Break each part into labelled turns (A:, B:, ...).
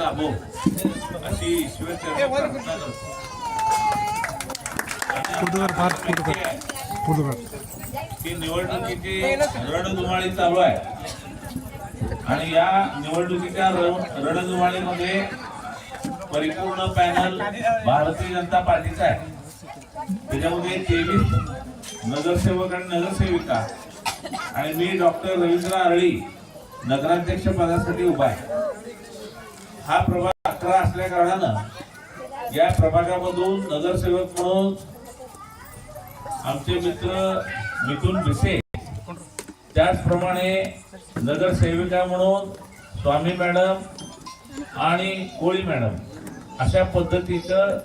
A: लाभो अशी निवडणुकीची रणधुमाळी चालू आहे. आणि या निवडणुकीच्या रण- रणधुमाळीमध्ये परिपूर्ण पॅनल भारतीय जनता पार्टीचा आहे. त्याच्यामध्ये तेवीस नगरसेवक आणि नगरसेविका आणि मी डॉक्टर रवींद्र आरळी नगराध्यक्ष पदासाठी उभा आहे. हा प्रभाग अकरा असल्या कारणानं या प्रभागामधून नगरसेवक म्हणून आमचे मित्र मिथुन भिसे त्याचप्रमाणे नगरसेविका म्हणून स्वामी मॅडम आणि कोळी मॅडम अशा पद्धतीचं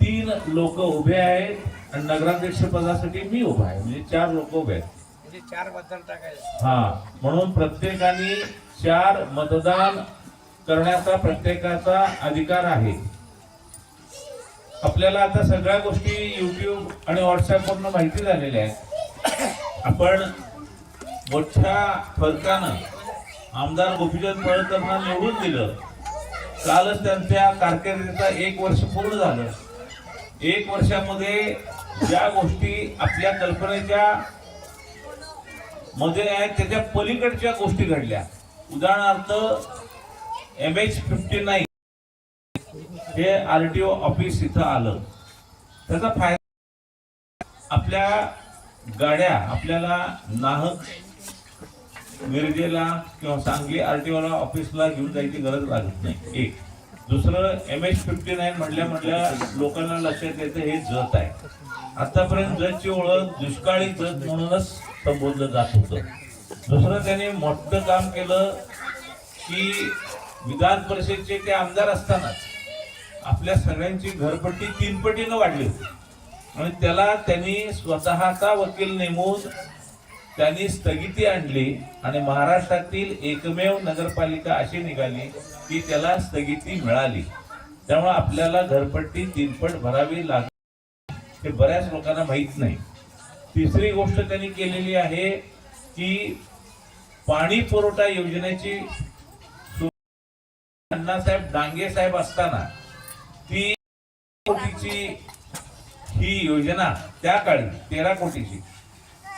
A: तीन लोक उभे आहेत आणि नगराध्यक्ष पदासाठी मी उभा आहे. म्हणजे चार लोक उभे आहेत.
B: म्हणजे चार मतदार टाकायचे.
A: हा म्हणून प्रत्येकाने चार मतदान करण्याचा प्रत्येकाचा अधिकार आहे. आपल्याला आता सगळ्या गोष्टी युट्यूब आणि व्हॉट्सॲपवरनं माहिती झालेल्या आहेत. आपण मोठ्या फरकानं आमदार गोपीचंद पळकरांना निवडून दिलं. कालच त्यांच्या कारकिर्दीचा एक वर्ष पूर्ण झालं. एक वर्षामध्ये ज्या गोष्टी आपल्या कल्पनेच्या मध्ये आहेत त्याच्या पलीकडच्या गोष्टी घडल्या. उदाहरणार्थ एम एच फिफ्टी नाईन हे आर टी ओ ऑफिस इथं आलं. त्याचा फायदा आपल्या गाड्या आपल्याला नाहक मिरजेला किंवा सांगली आर टी ओला ऑफिसला घेऊन जायची गरज लागत नाही. एक. दुसरं एम एच फिफ्टी नाईन म्हटल्या म्हटल्या लोकांना लक्षात येतं हे जत आहे. आतापर्यंत जतची ओळख दुष्काळी जत म्हणूनच संबोधलं जात होतं. दुसरं त्याने मोठं काम केलं की विधान परिषदचे ते आमदार असतानाच आपल्या सगळ्यांची घरपट्टी तीनपटीनं वाढली. होती आणि त्याला त्यांनी स्वतःचा वकील नेमून त्यांनी स्थगिती आणली आणि महाराष्ट्रातील एकमेव नगरपालिका अशी निघाली की त्याला स्थगिती मिळाली. त्यामुळे आपल्याला घरपट्टी तीनपट भरावी लागली हे बऱ्याच लोकांना माहीत नाही. तिसरी गोष्ट त्यांनी केलेली आहे की पाणी पुरवठा योजनेची अण्णासाहेब डांगे साहेब असताना ती कोटीची ही योजना त्या काळी तेरा कोटीची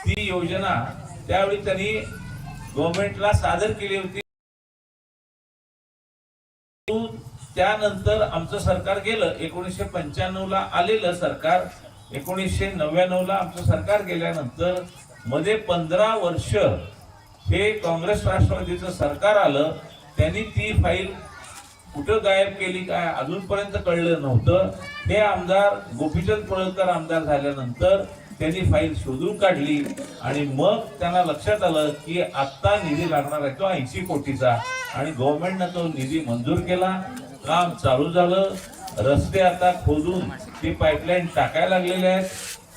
A: ती योजना त्यावेळी त्यांनी गव्हर्नमेंटला सादर केली होती. त्यानंतर आमचं सरकार गेलं एकोणीसशे पंच्याण्णव ला आलेलं सरकार एकोणीसशे नव्याण्णव ला आमचं सरकार गेल्यानंतरमध्ये पंधरा वर्ष हे काँग्रेस राष्ट्रवादीचं सरकार आलं त्यांनी ती फाईल कुठं गायब केली काय अजूनपर्यंत कळलं नव्हतं. हे आमदार गोपीचंद पळकर आमदार झाल्यानंतर त्यांनी फाईल शोधून काढली आणि मग त्यांना लक्षात आलं की आत्ता निधी लागणार आहे तो ऐंशी कोटीचा. आणि गव्हर्नमेंटनं तो निधी मंजूर केला. काम चालू झालं. रस्ते आता खोदून ती पाईपलाईन टाकायला लागलेले आहेत.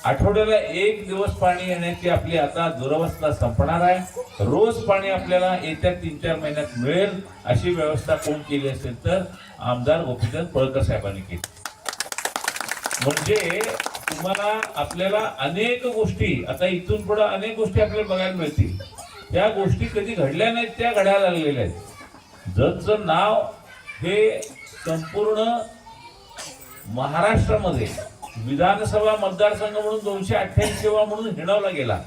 A: आठवड्याला एक दिवस पाणी येण्याची आपली आता दुरवस्था संपणार आहे. रोज पाणी आपल्याला येत्या तीन चार महिन्यात मिळेल अशी व्यवस्था कोण केली असेल तर आमदार गोपीचंद पळकर साहेबांनी केली. म्हणजे तुम्हाला आपल्याला अनेक गोष्टी आता इथून पुढे अनेक गोष्टी आपल्याला बघायला मिळतील. त्या गोष्टी कधी घडल्या नाहीत त्या घडायला लागलेल्या आहेत. जगचं नाव हे संपूर्ण महाराष्ट्रामध्ये विधानसभा मतदारसंघ म्हणून दोनशे अठ्ठ्याऐंशी म्हणून हिणवला गेला.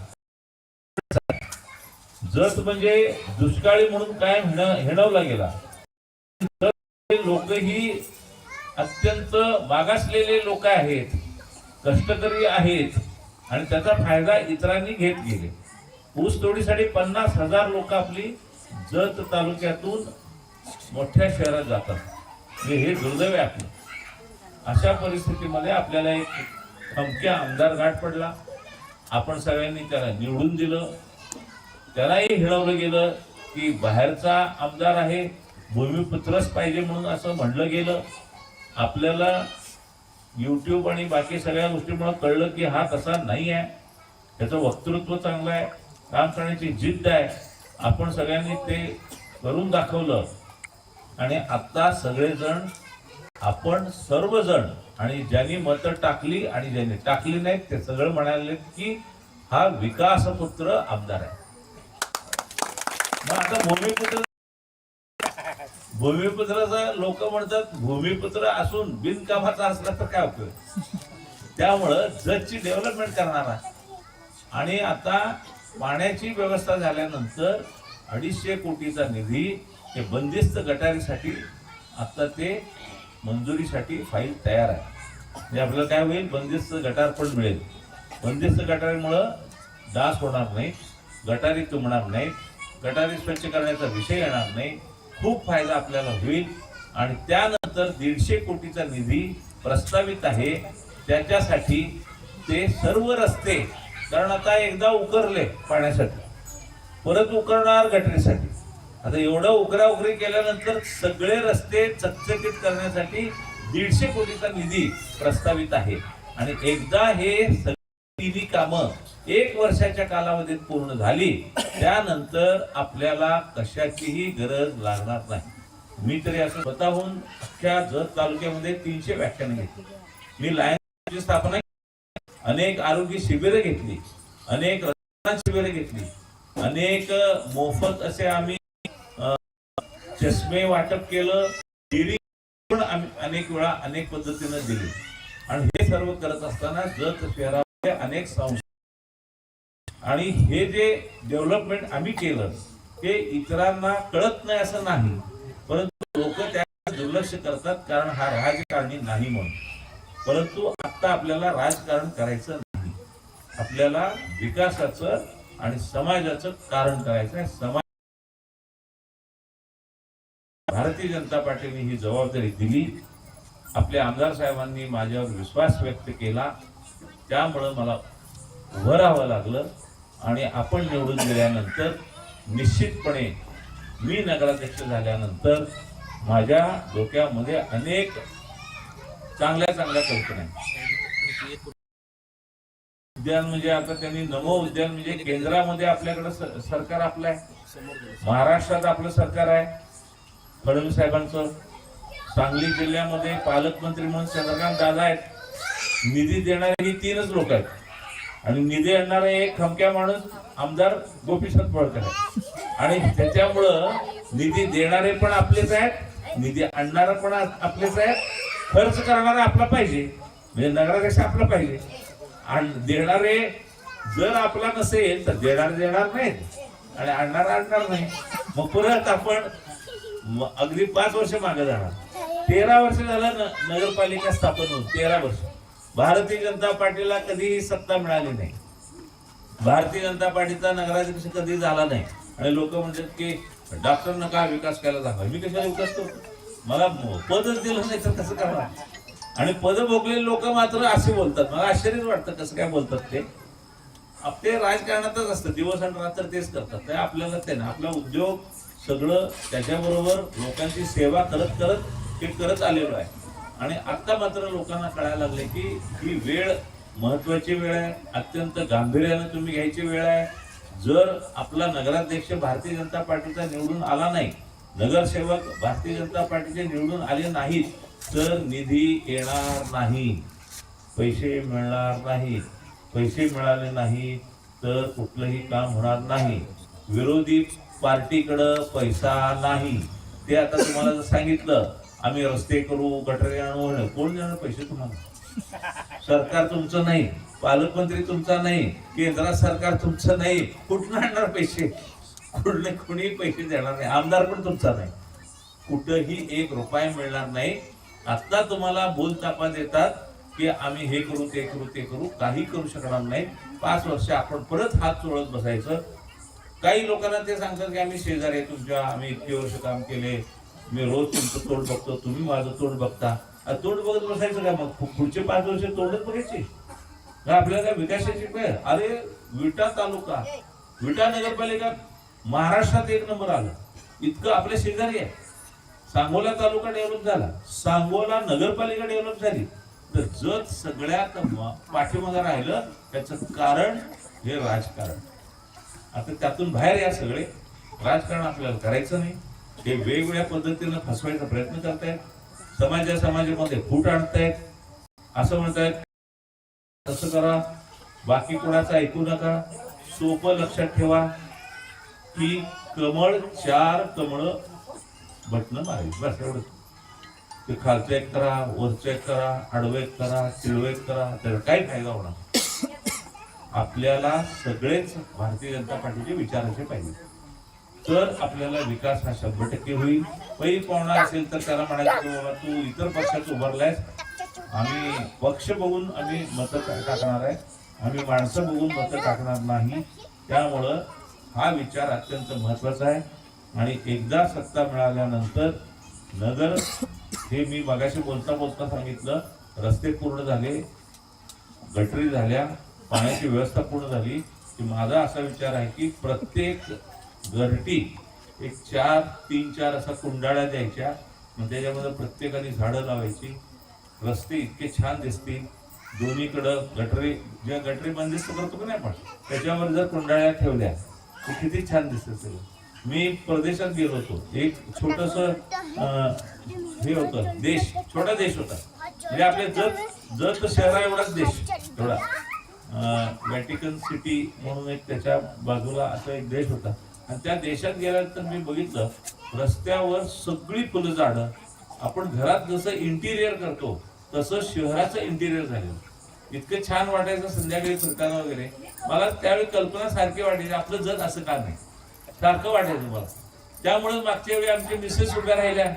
A: जत म्हणजे दुष्काळी म्हणून कायम हिणवला गेला. लोक ही अत्यंत मागासलेले लोक आहेत कष्टकरी आहेत आणि त्याचा फायदा इतरांनी घेत गेले. ऊस तोडीसाठी पन्नास हजार लोक आपली जत तालुक्यातून मोठ्या शहरात जातात. म्हणजे हे दुर्दैव आहे आपलं. अशा परिस्थितीमध्ये आपल्याला एक थमक्या आमदार गाठ पडला. आपण सगळ्यांनी त्याला निवडून दिलं. त्यालाही हिणवलं गेलं की बाहेरचा आमदार आहे भूमिपुत्रच पाहिजे म्हणून असं म्हणलं गेलं. आपल्याला यूट्यूब आणि बाकी सगळ्या गोष्टीमुळे कळलं की हा तसा नाही आहे. त्याचं वक्तृत्व चांगलं आहे. काम करण्याची जिद्द आहे. आपण सगळ्यांनी ते करून दाखवलं. आणि आत्ता सगळेजण आपण सर्वजण आणि ज्यांनी मतं टाकली आणि ज्यांनी टाकली नाहीत ते सगळं म्हणाले की हा विकासपुत्र आमदार आहे. मग आता भूमिपुत्र भूमिपुत्राचा लोक म्हणतात भूमिपुत्र असून बिनकामाचा असला तर काय उपयोग? त्यामुळं जगची डेव्हलपमेंट करणारा आणि आता पाण्याची व्यवस्था झाल्यानंतर अडीचशे कोटीचा निधी हे बंदिस्त गटारीसाठी आता ते मंजुरीसाठी फाईल तयार आहे. म्हणजे आपल्याला काय होईल? बंदिस्त गटार पण मिळेल. बंदिस्त गटारीमुळं डास होणार नाही गटारी तुंबणार नाही गटारी स्वच्छ करण्याचा विषय येणार नाही खूप फायदा आपल्याला होईल. आणि त्यानंतर दीडशे कोटीचा निधी प्रस्तावित आहे. त्याच्यासाठी ते सर्व रस्ते कारण आता एकदा उकरले पाण्यासाठी परत उकरणार गटरीसाठी. आता एवढं उकरा केल्यानंतर सगळे रस्ते चकचकीत करण्यासाठी दीडशे कोटीचा निधी प्रस्तावित आहे. आणि एकदा हे सगळी तिन्ही कामं एक वर्षाच्या कालावधीत पूर्ण झाली त्यानंतर आपल्याला कशाचीही गरज लागणार नाही. मी तरी असं स्वतःहून अख्ख्या जत तालुक्यामध्ये तीनशे व्याख्यान घेतली. मी लायन्सची स्थापना केली. अनेक आरोग्य शिबिरं घेतली. अनेक शिबिरं घेतली. अनेक मोफत असे आम्ही चष्मे वाटप केलं डिरी पण अनेक वेळा अनेक पद्धतीनं दिली. आणि हे सर्व करत असताना जत शहरामध्ये अनेक संस्था आणि हे जे डेव्हलपमेंट आम्ही केलं ते इतरांना कळत नाही असं नाही परंतु लोक त्या दुर्लक्ष करतात कारण हा राजकारणी नाही म्हणून. परंतु आता आपल्याला राजकारण करायचं नाही. आपल्याला विकासाचं आणि समाजाचं कारण करायचं आहे. समाज भारतीय जनता पार्टीने ही जबाबदारी दिली. आपल्या आमदार साहेबांनी माझ्यावर विश्वास व्यक्त केला. त्यामुळं मला उभं राहावं लागलं आणि आपण निवडून गेल्यानंतर निश्चितपणे मी नगराध्यक्ष झाल्यानंतर माझ्या डोक्यामध्ये अनेक चांगल्या चांगल्या कल्पना उद्यान म्हणजे आता त्यांनी नमो उद्यान म्हणजे केंद्रामध्ये आपल्याकडे स- सरकार आपलं आहे. महाराष्ट्रात आपलं सरकार आहे. फडणवीस साहेबांचं. सांगली जिल्ह्यामध्ये पालकमंत्री म्हणून चंद्रकांत दादा आहेत. निधी देणारे ही तीनच लोक आहेत. आणि निधी आणणारा एक खमक्या माणूस आमदार गोपीचंद पळकर आहे आणि त्याच्यामुळं निधी देणारे पण आपलेच आहेत. निधी आणणारा पण आपलेच आहेत. खर्च करणारा आपला पाहिजे. म्हणजे नगराध्यक्ष आपला पाहिजे. आणि देणारे जर आपला नसेल तर देणारे देणार नाहीत. आणि आणणारा आणणार नाही. मग परत आपण अगदी पाच वर्ष मागे झाला तेरा वर्ष झालं नगरपालिका स्थापन होऊन तेरा वर्ष. भारतीय जनता पार्टीला कधीही सत्ता मिळाली नाही. भारतीय जनता पार्टीचा नगराध्यक्ष कधी झाला नाही. आणि लोक म्हणतात की डॉक्टरनं का विकास केला जावा मी कशाला विकास करतो मला पदच दिलं नाही तर कसं करणार? आणि पद भोगलेले लोक मात्र असे बोलतात. मला आश्चर्यच वाटतं कसं काय बोलतात ते. आप- ते राजकारणातच असतं. दिवस आणि रात्र तेच करतात. ते आपल्याला ते ना आपला उद्योग सगळं त्याच्याबरोबर लोकांची सेवा करत करत ते करत आलेलो आहे. आणि आत्ता मात्र लोकांना कळायला लागले की ही वेळ महत्वाची वेळ आहे अत्यंत गांभीर्याने तुम्ही घ्यायची वेळ आहे. जर आपला नगराध्यक्ष भारतीय जनता पार्टीचा निवडून आला नाही नगरसेवक भारतीय जनता पार्टीचे निवडून आले नाहीत तर निधी येणार नाही. पैसे मिळणार नाही. पैसे मिळाले नाही तर कुठलंही काम होणार नाही. विरोधी पार्टीकडं पैसा नाही. ते आता तुम्हाला जर सांगितलं आम्ही रस्ते करू गटरे आणू कोण देणार पैसे तुम्हाला? सरकार तुमचं नाही पालकमंत्री तुमचा नाही केंद्रात सरकार तुमचं नाही. कुठून आणणार पैसे? कुठले कुणी पैसे देणार नाही. आमदार पण तुमचा नाही. कुठंही एक रुपया मिळणार नाही. आत्ता तुम्हाला बोलतापा देतात की आम्ही हे करू ते करू ते करू. काही करू शकणार नाही. पाच वर्ष आपण परत हात चोळत बसायचं. काही लोकांना ते सांगतात की आम्ही शेजारी आहे तुमच्या आम्ही इतके वर्ष काम केले. मी रोज तुमचं तोंड बघतो तुम्ही माझं तोंड बघता. तोंड बघत बसायचं का मग? पुढचे पाच वर्ष तोंडच बघायचे. आपल्याला काय विकासाची काय? अरे विटा तालुका. विटा नगरपालिका महाराष्ट्रात एक नंबर आला. इतकं आपल्या शेजारी आहे. सांगोला तालुका डेव्हलप झाला. सांगोला नगरपालिका डेव्हलप झाली. तर जग सगळ्यात पाठीमागं राहिलं त्याचं कारण हे राजकारण. आता त्यातून बाहेर या सगळे. राजकारण आपल्याला करायचं नाही. हे वेगवेगळ्या पद्धतीनं फसवायचा प्रयत्न करतायत. समाजा समाजामध्ये फूट आणतायत. असं म्हणतायत तसं करा. बाकी कोणाचं ऐकू नका. सोपं लक्षात ठेवा की कमळ चार कमळ बटणं मारायची. बस एवढं ते खालचं एक करा वरचं एक करा आडवं एक करा तिळवं एक करा. त्याचा काही फायदा होणार आपल्याला सगळेच भारतीय जनता पार्टीचे विचाराचे पाहिजे. तर आपल्याला विकास हा शंभर टक्के होईल. पै पाहुणा असेल तर त्याला म्हणायचं की बाबा तू इतर पक्षात उभारलायस. आम्ही पक्ष बघून आम्ही मतं टाकणार आहे. आम्ही माणसं बघून मतं टाकणार नाही. त्यामुळं हा विचार अत्यंत महत्त्वाचा आहे. आणि एकदा सत्ता मिळाल्यानंतर नगर हे मी मगाशी बोलता बोलता सांगितलं. रस्ते पूर्ण झाले गटरी झाल्या पाण्याची व्यवस्था पूर्ण झाली की माझा असा विचार आहे की प्रत्येक घरटी एक चार तीन चार असा कुंडाळ्या द्यायच्या. मग त्याच्यामध्ये प्रत्येकाने झाडं लावायची. रस्ते इतके छान दिसतील. दोन्हीकडं गटरे ज्या गटरी बंदिस्त करतो की नाही आपण त्याच्यावर जर कुंडाळ्या ठेवल्या तर किती छान दिसतं सगळं. मी परदेशात गेलो होतो. एक छोटस हे होतं देश छोटा देश होता. म्हणजे आपल्या जत जत शहरा एवढाच देश एवढा. व्हॅटिकन सिटी म्हणून एक त्याच्या बाजूला असा एक देश होता. आणि त्या देशात गेल्यानंतर मी बघितलं रस्त्यावर सगळी फुलं झाडं. आपण घरात जसं इंटिरियर करतो तसं शहराचं इंटिरियर झालेलं इतकं छान वाटायचं संध्याकाळी फिरताना वगैरे. मला त्यावेळी कल्पना सारखी वाटायची आपलं जग असं का नाही? सारखं वाटायचं मला. त्यामुळे मागच्या वेळी आमच्या मिसेस उभ्या राहिल्या.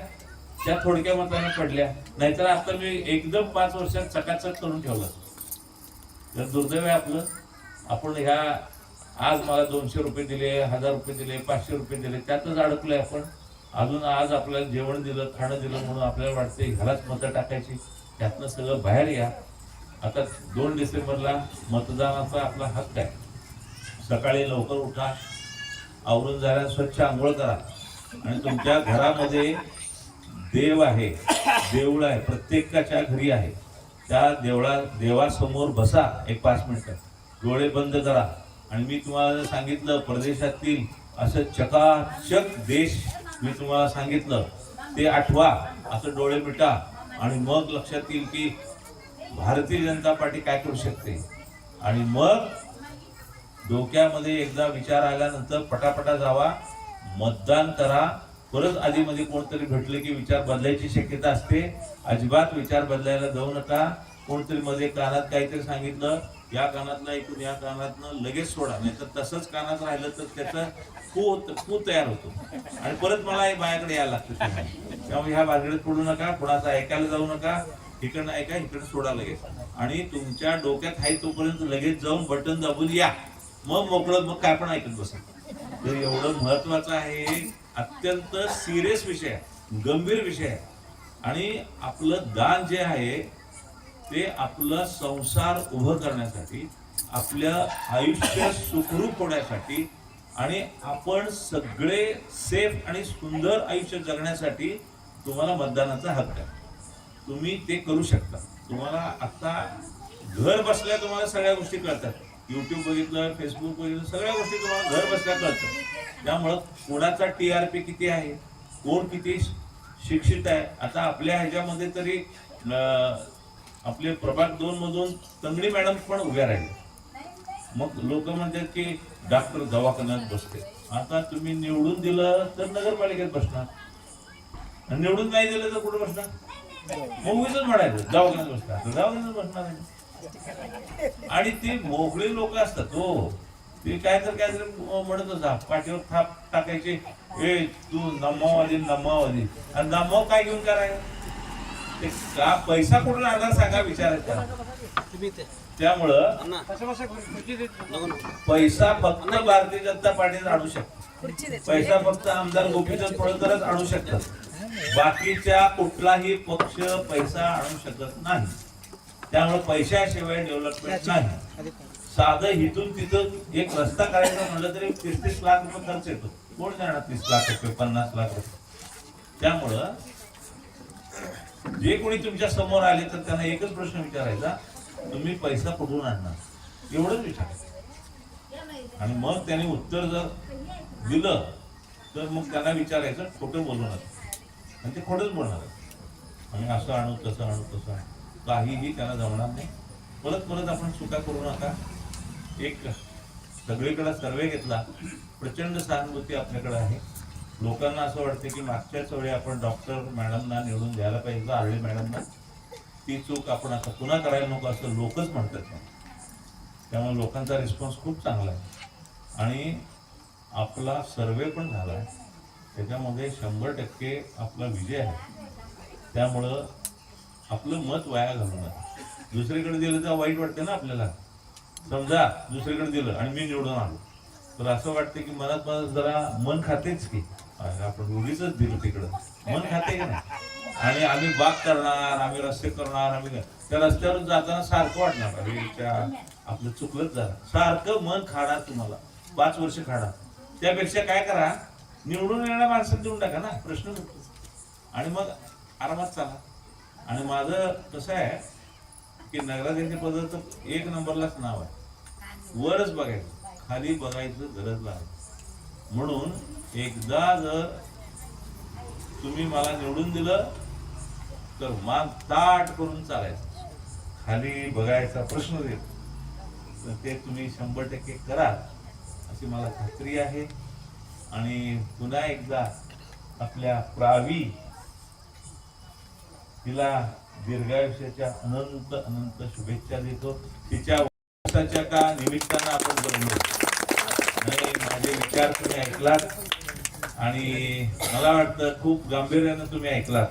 A: त्या थोडक्या मताने पडल्या. नाहीतर आता मी एकदम पाच वर्षात चकाचक करून ठेवलं. तर दुर्दैव आहे आपलं. आपण ह्या आज मला दोनशे रुपये दिले हजार रुपये दिले पाचशे रुपये दिले त्यातच आहे आपण. अजून आज आपल्याला जेवण दिलं खाणं दिलं म्हणून आपल्याला वाटते घरात मतं टाकायची. त्यातनं सगळं बाहेर या. आता दोन डिसेंबरला मतदानाचा आपला हक्क आहे. सकाळी लवकर उठा आवरून जायला स्वच्छ आंघोळ करा. आणि तुमच्या घरामध्ये देव आहे देऊळ आहे प्रत्येकाच्या घरी आहे. त्या देवळा देवासमोर बसा एक पाच मिनटं. डोळे बंद करा. आणि मी तुम्हाला सांगितलं परदेशातील असं चकाचक देश मी तुम्हाला सांगितलं ते आठवा. असं डोळे मिटा. आणि मग लक्षात येईल की भारतीय जनता पार्टी काय करू शकते. आणि मग डोक्यामध्ये एकदा विचार आल्यानंतर पटापटा जावा. मतदान करा. परत आधीमध्ये कोणतरी भेटले की विचार बदलायची शक्यता असते. अजिबात विचार बदलायला जाऊ नका. कोणतरी मध्ये कानात काहीतरी सांगितलं या कानातनं ऐकून या कानातनं लगेच सोडा. नाही तर तसंच कानात राहिलं तर त्याचं कू कू तयार होतो. आणि परत मला हे बायाकडे यायला लागतं त्यामुळे ह्या भानगडीत पडू नका कोणाचं ऐकायला जाऊ नका. इकडनं ऐका इकडे सोडा लगेच. आणि तुमच्या डोक्यात आहे तोपर्यंत लगेच जाऊन बटन दाबून या. मग मोकळं मग काय पण ऐकत बसा. तर एवढं महत्वाचं आहे अत्यंत सिरियस विषय आहे. गंभीर विषय आहे. आणि आपलं दान जे आहे ते आपलं संसार उभं करण्यासाठी आपलं आयुष्य सुखरूप होण्यासाठी आणि आपण सगळे सेफ आणि सुंदर आयुष्य जगण्यासाठी तुम्हाला मतदानाचा हक्क आहे. तुम्ही ते करू शकता. तुम्हाला आता घर बसल्या तुम्हाला सगळ्या गोष्टी कळतात. यूट्यूब बघितलं फेसबुक बघितलं सगळ्या गोष्टी तुम्हाला घर बसल्या कळतात. त्यामुळं कोणाचा टी आर पी किती आहे? कोण किती शिक्षित आहे? आता आपल्या ह्याच्यामध्ये तरी आपले प्रभाग दोन मधून तंगडी मॅडम पण उभ्या राहिले मग लोक म्हणतात की डॉक्टर दवाखान्यात बसते. आता तुम्ही निवडून दिलं तर नगरपालिकेत बसणार. निवडून नाही दिलं तर कुठे बसणार? मग म्हणायचं दवाखान्यात बसणार दवाखान्यात बसणार आणि ती मोकळी लोक असतात हो. ते काय तर काय तरी म्हणत होता पाठीवर थाप टाकायचे. ए तू नमावादी नमावादी. आणि नमाव काय घेऊन करायचं? ते का पैसा कुठून आणणार सांगा विचारायचा त्यामुळं पैसा फक्त भारतीय जनता पार्टीने आणू शकतो पैसा फक्त आमदार गोपीचंद पळकरच आणू शकतात. बाकीच्या कुठलाही पक्ष पैसा आणू शकत नाही. त्यामुळे पैशाशिवाय डेव्हलपमेंट नाही. साधं इथून तिथं एक रस्ता करायचा म्हणलं तरी तीस तीस लाख रुपये खर्च येतो. कोण देणार तीस लाख रुपये पन्नास लाख रुपये? त्यामुळं जे कोणी तुमच्यासमोर आले तर त्यांना एकच प्रश्न विचारायचा तुम्ही पैसा कुठून आणणार? एवढंच विचारायचं. आणि मग त्याने उत्तर जर दिलं तर मग त्यांना विचारायचं खोटं बोलू नका. आणि ते खोटंच बोलणार आणि असं आणू तसं आणू तसं आणू. काहीही त्याला जमणार नाही. परत परत आपण चुका करू नका. एक सगळीकडे सर्वे घेतला. प्रचंड सहानुभूती आपल्याकडे आहे. लोकांना असं वाटतं की मागच्याच वेळी आपण डॉक्टर मॅडमना निवडून द्यायला पाहिजे आरळे मॅडमना. ती चूक आपण आता पुन्हा करायला नको असं लोकच म्हणतात. त्यामुळे लोकांचा रिस्पॉन्स खूप चांगला आहे. आणि आपला सर्वे पण झाला आहे. त्याच्यामध्ये शंभर टक्के आपला विजय आहे. त्यामुळं आपलं मत वाया घालू नका. दुसरीकडे दिलं तर वाईट वाटतं ना आपल्याला. समजा दुसरीकडे दिलं आणि मी निवडून आलो तर असं वाटतं की मनात मनात जरा मन खातेच की आपण उगीच दिलं तिकडं. मन खाते की नाही? आणि आम्ही बाग करणार आम्ही रस्ते करणार आम्ही त्या रस्त्यावर जाताना सारखं वाटणार अरे त्या आपलं चुकलंच झालं. सारखं मन खाणार तुम्हाला. पाच वर्ष खाणार त्यापेक्षा काय करा निवडून येणार माणसात देऊन टाका ना प्रश्न आणि मग आरामात चाला. आणि माझं कसं आहे की नगराध्यक्ष पदाचं एक नंबरलाच नाव आहे. वरच बघायचं. खाली बघायचं गरज नाही. म्हणून एकदा जर तुम्ही मला निवडून दिलं तर मान ताट करून चालायचं. खाली बघायचा प्रश्न देत तर ते तुम्ही शंभर टक्के करा अशी मला खात्री आहे. आणि पुन्हा एकदा आपल्या प्रावी तिला दीर्घायुष्याच्या अनंत अनंत शुभेच्छा देतो. तिच्या वाढदिवसाच्या का निमित्तानं आपण जमलो आणि माझे विचार तुम्ही ऐकलात. आणि मला वाटतं खूप गांभीर्यानं तुम्ही ऐकलात.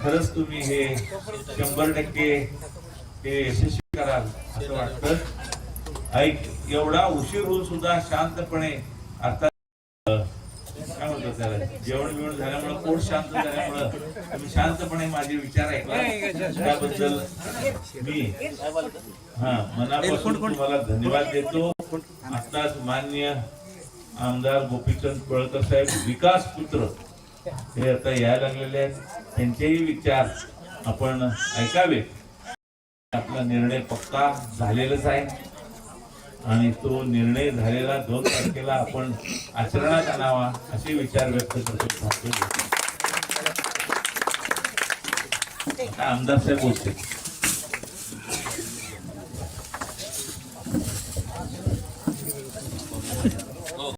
A: खरंच तुम्ही हे शंभर टक्के हे यशस्वी कराल असं वाटतं. ऐक एवढा उशीर होऊन सुद्धा शांतपणे आता झालं. जेवण बिवण झाल्यामुळे पोट शांत झाल्यामुळं तुम्ही शांतपणे माझे विचार ऐकला. त्याबद्दल मी हा मनापासून तुम्हाला धन्यवाद देतो. आताच मान्य आमदार गोपीचंद पळकर साहेब विकास पुत्र हे आता यायला लागलेले आहेत. त्यांचेही विचार आपण ऐकावे आपला निर्णय पक्का झालेलाच आहे. आणि तो निर्णय झालेला दोन तारखेला आपण आचरणात आणावा असे विचार व्यक्त करतो. आमदार साहेब बोलते